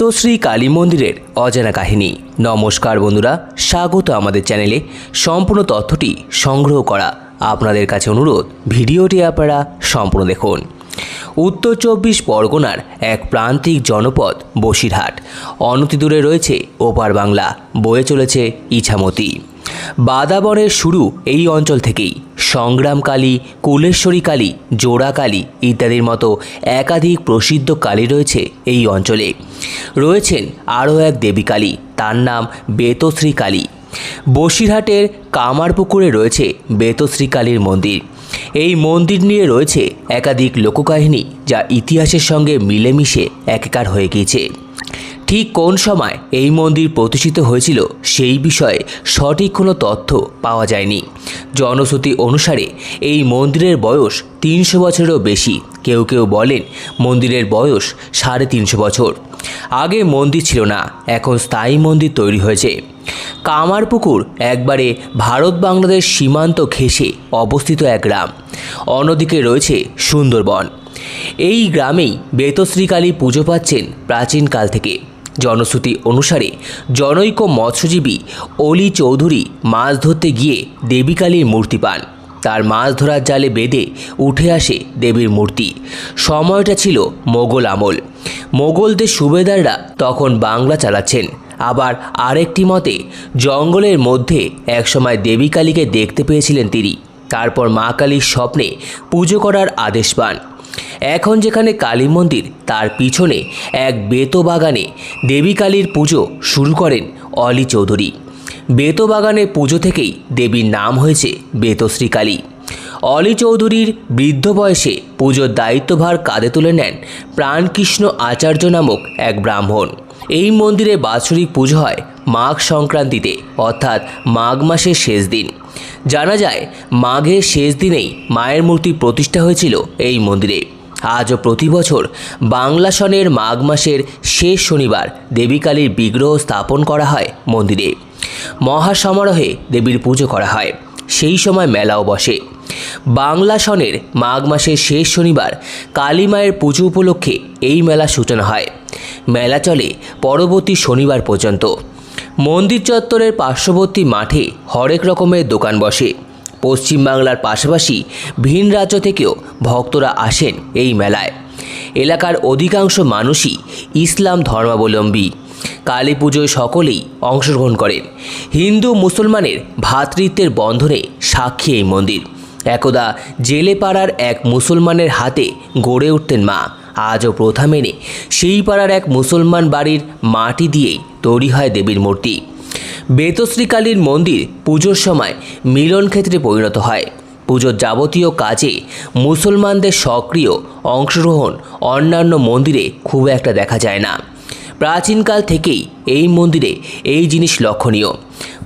বেতশ্রী কালী মন্দিরের অজানা কাহিনী। নমস্কার বন্ধুরা, স্বাগত আমাদের চ্যানেলে। সম্পূর্ণ তথ্যটি সংগ্রহ করা আপনাদের কাছে অনুরোধ, ভিডিওটি আপনারা সম্পূর্ণ দেখুন। উত্তর চব্বিশ পরগনার এক প্রান্তিক জনপদ বসিরহাট। অনতিদূরে রয়েছে ওপার বাংলা, বয়ে চলেছে ইছামতি। বাদাবনের শুরু এই অঞ্চল থেকেই। সংগ্রাম কালী, কুলেশ্বরী কালী, জোড়া কালী ইত্যাদির মতো একাধিক প্রসিদ্ধ কালী রয়েছে এই অঞ্চলে। রয়েছেন আরও এক দেবী কালী, তার নাম বেতশ্রী কালী। বসিরহাটের কামারপুকুরে রয়েছে বেতশ্রী কালীর মন্দির। এই মন্দির নিয়ে রয়েছে একাধিক লোককাহিনী যা ইতিহাসের সঙ্গে মিলেমিশে একাকার হয়ে গিয়েছে। ঠিক কোন সময় এই মন্দির প্রতিষ্ঠিত হয়েছিল সেই বিষয়ে সঠিক কোনো তথ্য পাওয়া যায়নি। জনশ্রুতি অনুসারে এই মন্দিরের বয়স তিনশো বছরেরও বেশি। কেউ কেউ বলেন মন্দিরের বয়স সাড়ে তিনশো বছর। আগে মন্দির ছিল না, এখন স্থায়ী মন্দির তৈরি হয়েছে। কামারপুকুর একবারে ভারত বাংলাদেশ সীমান্ত ঘেঁষে অবস্থিত এক গ্রাম। অন্যদিকে রয়েছে সুন্দরবন। এই গ্রামেই বেতশ্রীকালী পুজো পাচ্ছেন প্রাচীনকাল থেকে। জনশ্রুতি অনুসারে জনৈক মৎস্যজীবী অলি চৌধুরী মাছ ধরতে গিয়ে দেবীকালীর মূর্তি পান। তার মাছ ধরার জালে বেঁধে উঠে আসে দেবীর মূর্তি। সময়টা ছিল মোগল আমল। মোগলদের সুবেদাররা তখন বাংলা চালাচ্ছেন। আবার আরেকটি মতে, জঙ্গলের মধ্যে একসময় দেবী কালীকে দেখতে পেয়েছিলেন তিনি। তারপর মা কালীর স্বপ্নে পুজো করার আদেশ পান। এখন যেখানে কালী মন্দির, তার পিছনে এক বেতো বাগানে দেবী কালীর পুজো শুরু করেন অলি চৌধুরী। বেতো বাগানে পুজো থেকেই দেবীর নাম হয়েছে বেতশ্রী কালী। অলি চৌধুরীর বৃদ্ধ বয়সে পুজোর দায়িত্বভার কাঁধে তুলে নেন প্রাণকৃষ্ণ আচার্য নামক এক ব্রাহ্মণ। এই মন্দিরে বাৎসরিক পুজো হয় মাঘ সংক্রান্তিতে, অর্থাৎ মাঘ মাসের শেষ দিন। জানা যায়, মাঘের শেষ দিনেই মায়ের মূর্তি প্রতিষ্ঠা হয়েছিল এই মন্দিরে। আজও প্রতি বছর বাংলা সনের মাঘ মাসের শেষ শনিবার দেবী কালীর বিগ্রহ স্থাপন করা হয় মন্দিরে। মহাসমারোহে দেবীর পুজো করা হয়। সেই সময় মেলাও বসে। বাংলা সনের মাঘ মাসের শেষ শনিবার কালী মায়ের পুজো উপলক্ষে এই মেলা সূচনা হয়। মেলা চলে পরবর্তী শনিবার পর্যন্ত। মন্দির চত্বরের পার্শ্ববর্তী মাঠে হরেক রকমের দোকান বসে। পশ্চিমবাংলার পাশাপাশি ভিন রাজ্য থেকেও ভক্তরা আসেন এই মেলায়। এলাকার অধিকাংশ মানুষই ইসলাম ধর্মাবলম্বী। কালী পুজোয় সকলেই অংশগ্রহণ করেন। হিন্দু মুসলমানের ভ্রাতৃত্বের বন্ধনে সাক্ষী এই মন্দির। একদা জেলে পাড়ার এক মুসলমানের হাতে গড়ে উঠতেন মা। আজও প্রথা মেনে সেই পাড়ার এক মুসলমান বাড়ির মাটি দিয়েই তৈরি হয় দেবীর মূর্তি। বেতশ্রী কালীর মন্দির পুজোর সময় মিলন ক্ষেত্রে পরিণত হয়। পুজোর যাবতীয় কাজে মুসলমানদের সক্রিয় অংশগ্রহণ অন্যান্য মন্দিরে খুব একটা দেখা যায় না। প্রাচীনকাল থেকেই এই মন্দিরে এই জিনিস লক্ষণীয়।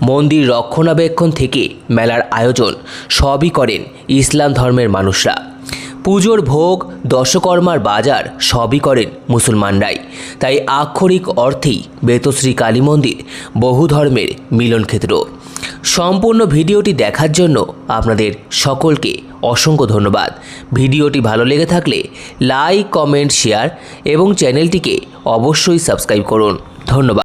মন্দির রক্ষণাবেক্ষণ থেকে মেলার আয়োজন সবই করেন ইসলাম ধর্মের মানুষরা। পুজোর ভোগ, দশকর্মার বাজার সবই করেন মুসলমানরাই। তাই আক্ষরিক অর্থেই বেতশ্রী কালী মন্দির বহু ধর্মের মিলনক্ষেত্র সম্পূর্ণ ভিডিওটি দেখার জন্য আপনাদের সকলকে অসংখ্য ধন্যবাদ। ভিডিওটি ভালো লেগে থাকলে লাইক, কমেন্ট, শেয়ার এবং চ্যানেলটিকে অবশ্যই সাবস্ক্রাইব করুন। ধন্যবাদ।